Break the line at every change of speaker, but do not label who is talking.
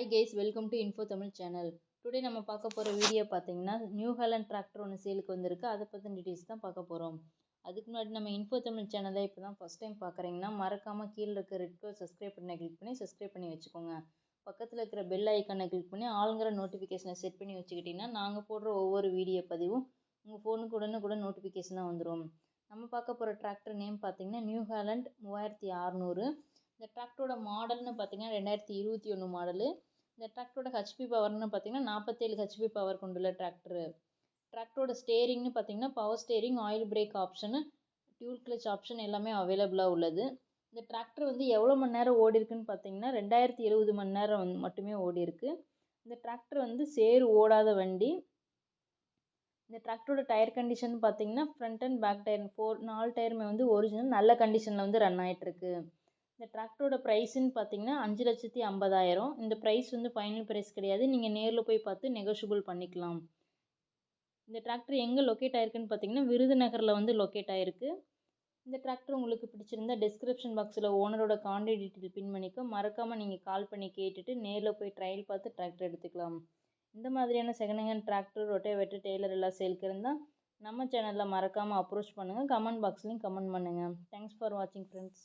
Hi guys welcome to info Tamil channel today நம்ம பார்க்க போகிற வீடியோ பார்த்தீங்கன்னா நியூ ஹாலண்ட் டிராக்டர் ஒன்று சேலுக்கு வந்திருக்கு. அதை பற்றின டீட்டெயில்ஸ் தான் பார்க்க போகிறோம் அதுக்கு முன்னாடி நம்ம இன்ஃபோ தமிழ் சேனலை இப்போ தான் ஃபஸ்ட் டைம் பார்க்குறீங்கன்னா மறக்காமல் கீழே இருக்க ரெட் கலர் சப்ஸ்கிரைப் பண்ணி கிளிக் பண்ணி சப்ஸ்கிரைப் பண்ணி வச்சுக்கோங்க. பக்கத்தில் இருக்கிற பெல் ஐக்கானை கிளிக் பண்ணி ஆளுங்கிற நோட்டிஃபிகேஷனை செட் பண்ணி வச்சுக்கிட்டிங்கன்னா நாங்கள் போடுற ஒவ்வொரு வீடியோ பதிவும் உங்கள் ஃபோனுக்கு உடனுக்குடன் நோட்டிஃபிகேஷனாக வந்துடும் நம்ம பார்க்க போகிற டிராக்டர் நேம் பார்த்தீங்கன்னா நியூ ஹேலண்ட் மூவாயிரத்தி அறநூறு. இந்த டிராக்டரோட மாடல்னு பார்த்தீங்கன்னா ரெண்டாயிரத்தி இருபத்தி ஒன்று மாடலு இந்த டிராக்டரோட ஹெச்பி பவர்னு பார்த்தீங்கன்னா நாற்பத்தேழு ஹெச்பி பவர் கொண்டுள்ள டிராக்டரு டிராக்டரோட ஸ்டேரிங்னு பார்த்தீங்கன்னா power steering oil brake option dual clutch option எல்லாமே அவைலபிளாக உள்ளது. இந்த டிராக்டர் வந்து எவ்வளோ மணி நேரம் ஓடி இருக்குன்னு பார்த்தீங்கன்னா ரெண்டாயிரத்தி எழுபது மணி நேரம் வந்து மட்டுமே ஓடி இருக்கு. இந்த டிராக்டர் வந்து சேறு ஓடாத வண்டி. இந்த டிராக்டரோட டயர் கண்டிஷன் பார்த்தீங்கன்னா front and back tyre four நாலு டயருமே வந்து ஒரிஜினல் நல்ல கண்டிஷனில் வந்து ரன் ஆகிட்டுருக்கு இந்த டிராக்டரோட ப்ரைஸுன்னு பார்த்தீங்கன்னா அஞ்சு லட்சத்தி ஐம்பதாயிரம். இந்த ப்ரைஸ் வந்து ஃபைனல் ப்ரைஸ் கிடையாது. நீங்கள் நேரில் போய் பார்த்து நெகோஷியபிள் பண்ணிக்கலாம். இந்த டிராக்டர் எங்கே லொக்கேட் ஆயிருக்குன்னு பார்த்தீங்கன்னா விருதுநகரில் வந்து லொக்கேட் ஆயிருக்கு. இந்த டிராக்டர் உங்களுக்கு பிடிச்சிருந்தா டிஸ்கிரிப்ஷன் பாக்ஸில் ஓனரோட கான்டாக்ட் டீட்டெயில் பின் பண்ணிக்க. மறக்காமல் நீங்கள் கால் பண்ணி கேட்டுட்டு நேரில் போய் ட்ரையல் பார்த்து டிராக்டர் எடுத்துக்கலாம். இந்த மாதிரியான second hand tractor rotavator trailer எல்லாம் சேல்க்கு இருந்தால் நம்ம சேனலில் மறக்காமல் அப்ரோச் பண்ணுங்கள் கமெண்ட் பாக்ஸ்லேயும் கமெண்ட் பண்ணுங்கள் தேங்க்ஸ் ஃபார் வாட்சிங் ஃப்ரெண்ட்ஸ்